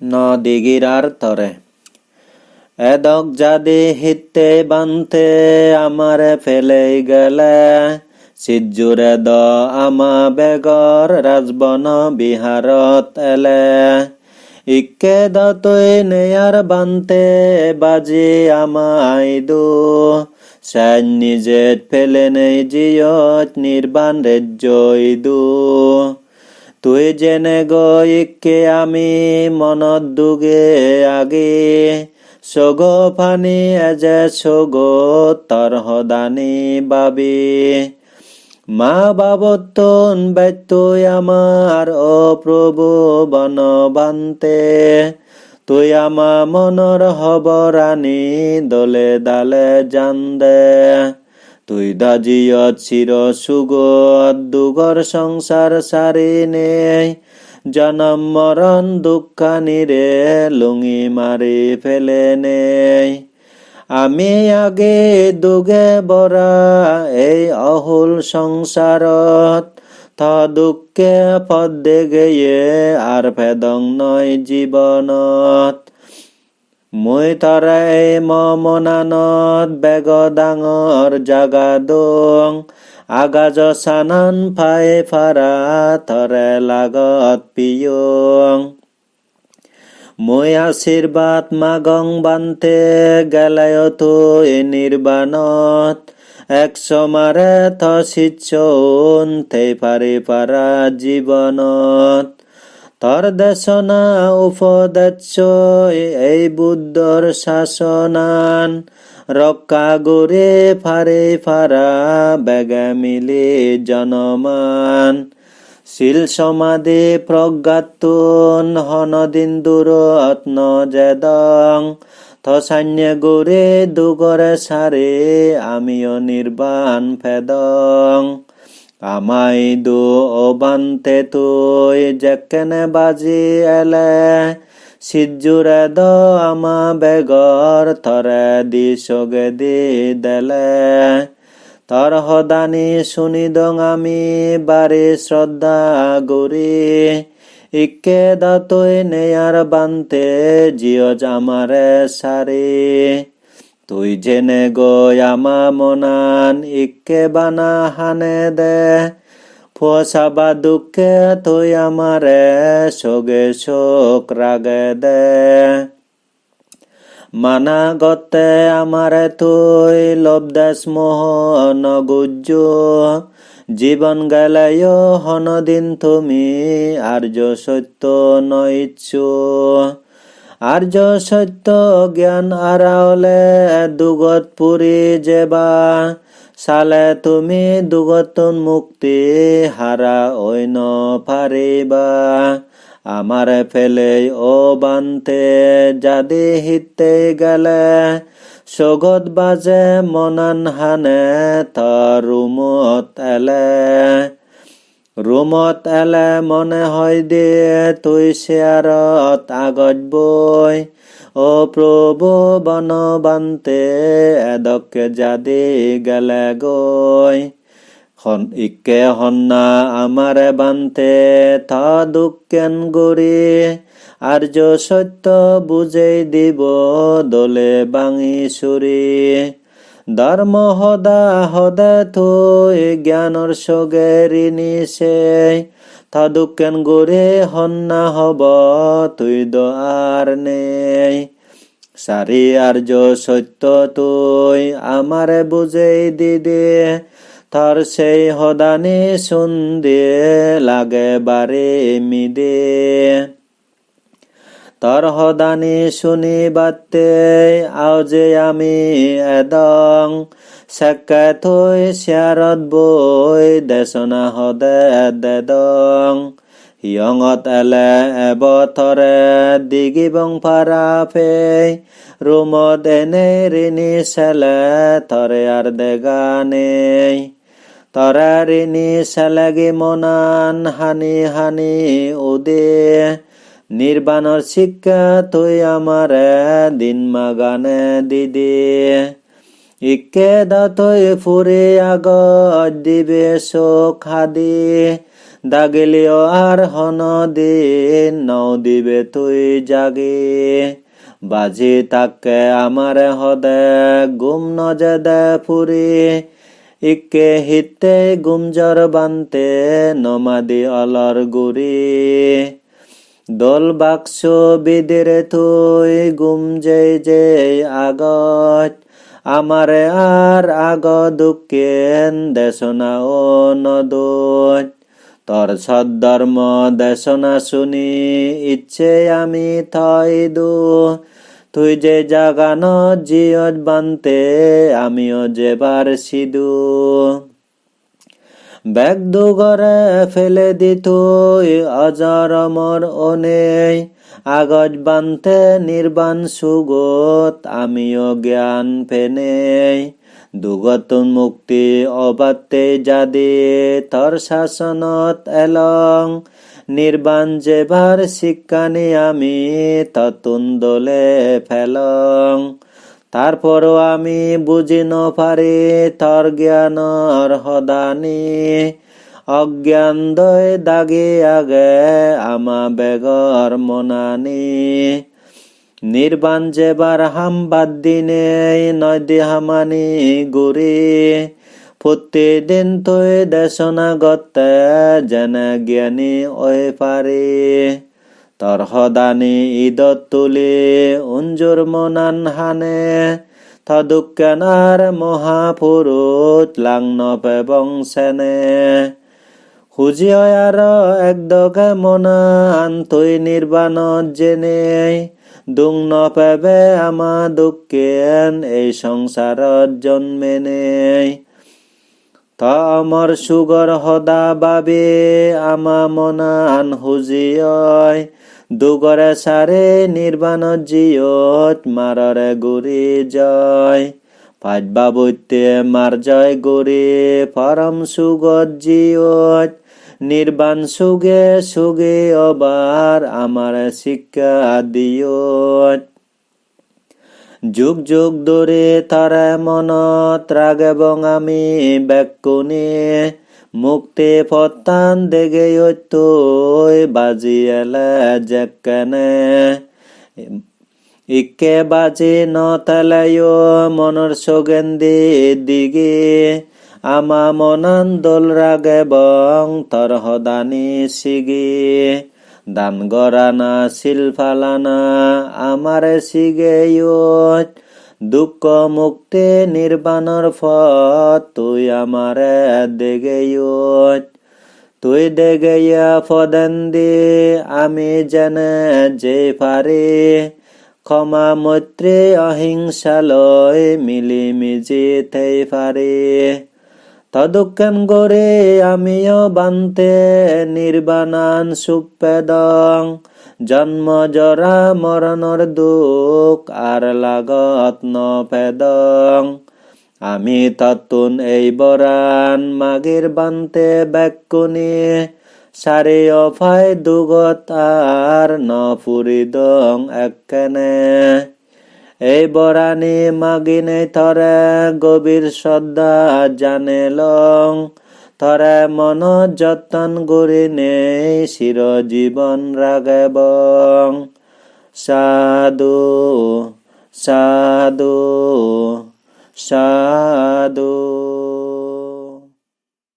নদীগিরার তরে। এদক যাদি হিতে বান্তে আমারে ফেলে গেলে সিজুরে দ আমা বেগর রাজবন বিহারত এলে। ইকে দতই নেয়ার বান্তে বাজি আমাই দু। সেন নিজে ফেলে নেই জিয়ত নির্বাণ রেজ্জই দু। তুই জেনে গইকে আমি মনত দুগে আগে। সগ ফানি এজে সগ তর হদানি বাবি। মা বাবতন ব্যত্যই আমার ও প্রভু বনবান্তে। তুই আমা মনৰ হবরানি দলে দালে জান্দে। তুই দাজিয়ত চির সুগত দুগর সংসার সারি নেই। জনম মরণ দুঃখানিরে লুঙি মারি ফেলে নেই। আমি আগে দুগে বরা এই অহুল সংসারত, থ দুঃখে পদে গেয়ে আর ফেদং নয় জীবনত। মই তৰাই মমনানত বেগ ডাঙৰ জাগা দং আগাজ চানান ফাই ফাৰা তৰে লাগত পিয়ং মই আশীৰ্বাদ মাগং বান্তে গেলায় তুই নিৰ্বাণত। একশো মারে থ শিচ্ছন থে পারে পারা জীবনত তর দেশনা উপদেশ এই বুদ্ধর শাসনান। রক্ষা গরে ফারে ফারা বেগা মিলে জনমান। শিল সমাধি প্রজ্ঞাতুন হনদিন দূরত্ন জেদং। থসান্য গোরে দুগরে সারে আমিও নির্বাণ ফেদং। আমাই দু অবান্তে তুই যেকেনে বাজি এলে, সিজুরে দ আমা বেগর থরে দি সগে দি দেলে। তর হদানি শুনিদং আমি বারে শ্রদ্ধা গরি, ইকে দাতই নেয়ার বান্তে জিও জামারে সারে। তুই জেনে গই আমা মনান ইকে বানা হানে দে। ফসাবা দুঃখে তুই আমারে, সগে শোক রাগে দে। মানা গতে আমারে তুই লব্দাস মোহ নগুজ্জ জীবন গেলায় হনদিন তুমি, আর্য সত্য নইচ্ছু। আর্য সত্য জ্ঞান আরাওলে দুগত পুরী যেবা। সালে তুমি দুগতন মুক্তি হারা ঐন পারিবা আমারে ফেলে ও বান্তে যাদি হিতে গেলে, সগত বাজে মনান হানে তার রুমত এলে। রুমত এলে মনে হয় দিয়ে তুই শেয়ারত আগত বই। ও প্রভু বনবান্তে, এদকে যাদি গেলে গই। ইকে হন্না আমারে বান্তে, থা দুঃখেন গরি আর্য সত্য বুঝেই দিব, দলে বাঙি সুরি। ধর্ম হদা হদা থই জ্ঞানর সগে ঋণী সে থা দুঃখেন গরে হন্না হব, তুই দ আর নেই। সারি আর্য সত্য তুই আমারে বুঝেই দিদে। থর সেই হদানি সুন্দে, লাগে বারে মিদে। তর হদানি শুনি বাতে আও যে আমি এদং সেকে থৈ শ্যারত বৈ দেশনা হদে দেদং। হিয়ঙত এলে এবথরে দিগিবং ফারা ফে রুমত এনে ঋণী সেলে থরে আর দেগানেই তরে ঋণী সেলেগি মনান হানি হানি উদে নির্বাণর শিক্ষা তুই আমারে দিন মাগানে দিদি ইকে দাতই ফুরে আগ দিবে শোক হাদি দাগিলিও আর হন দিন নও দিবে, তুই জাগি। বাজি তাকে আমার হদে গুম নজে দে ফুরি ইকে হিতে গুমজর বান্তে নমাদি অলর গুরি দল বাক্স বিদিরে তুই গুম যে যে আগত। আমারে আর আগ দুঃখেন দেশনা ও নদত। তোর সদ্ধর্ম দেশনা শুনি ইচ্ছে আমি থই দু। তুই যে জাগান জিয়ত বানতে আমিও যেবার সিদু ব্যাগ দুগরে ফেলে দিত অজর অমর অনেই আগজ বানতে নির্বাণ সুগত, আমিও জ্ঞান ফেনেই। দুগতুন মুক্তি অবাতে যাদি তর শাসনত এলং। নির্বাণ যেবার শিক্ষানি আমি, ততুন দলে ফেলং। তারপরও আমি বুঝি নপারি তর জ্ঞানর হদানি অজ্ঞান দয় দাগে আগে আমা বেগর মনানি। নির্বাণ যেবার হাম বাদ দিনে নদী হামানি গুরি। প্রতিদিন তুই দেশনা গতে যেন জ্ঞানী ওই পারি। তর হদানি ঈদত তুলি উঞ্জুর মনান হানে। থদুক্কেনার মহাপুরুত লাংন পেবং সেনে। হুজিয়ার একদগে মনা আন্তই নির্বাণত জেনে। দুং নপেবে আমা দুঃখেন এই সংসারত জন্মে নেই। তা আমার সুগর হদা বাবে আমা মনান হুজিয় দুগরে সারে নির্বাণ জিয়ত মাররে গুরি জয়। পাঁচবা বৈতে মার জয় গুরি পরম সুগত জিয়ত। নির্বাণ সুগে সুগে অবার আমার শিক্ষা দিয়ত। যুগ যুগ ধরে তারা মনত রাগ এবং আমি ব্যাকুনি। মুক্তি পত্তান দেগে তুই বাজি এলে যেকেনে ইকে বাজি নতালায়ো মনৰ সগেন্দি দিগি। আমা মনান দোল রাগ এবং তর হদানি সিগি। দান গরানা শিলফালানা, আমারে সিগে দুঃখ মুক্তি নির্বাণর ফত তুই আমারে দেগে তুই দেগে ফদন্দি আমি জেনে যে পারি। ক্ষমা মৈত্রী অহিংসালয় মিলি মিজি থেই পারি তদুক্ষণ গরে আমিও বান্তে নির্বাণান সুপেদং জন্ম জরা মরণর দুঃখ আর লাগত নপেদং। আমি ততুন এই বরান মাগির বান্তে ব্যাকুনি। সারে অফাই দুগত আর নপুরিদং এককেনে। এই বরানি মাগিনে থরে গভীর শ্রদ্ধা জানে লং। থরে মন যতন গুরি নেই চির জীবন রাগেবং সাধু সাধু সাধু।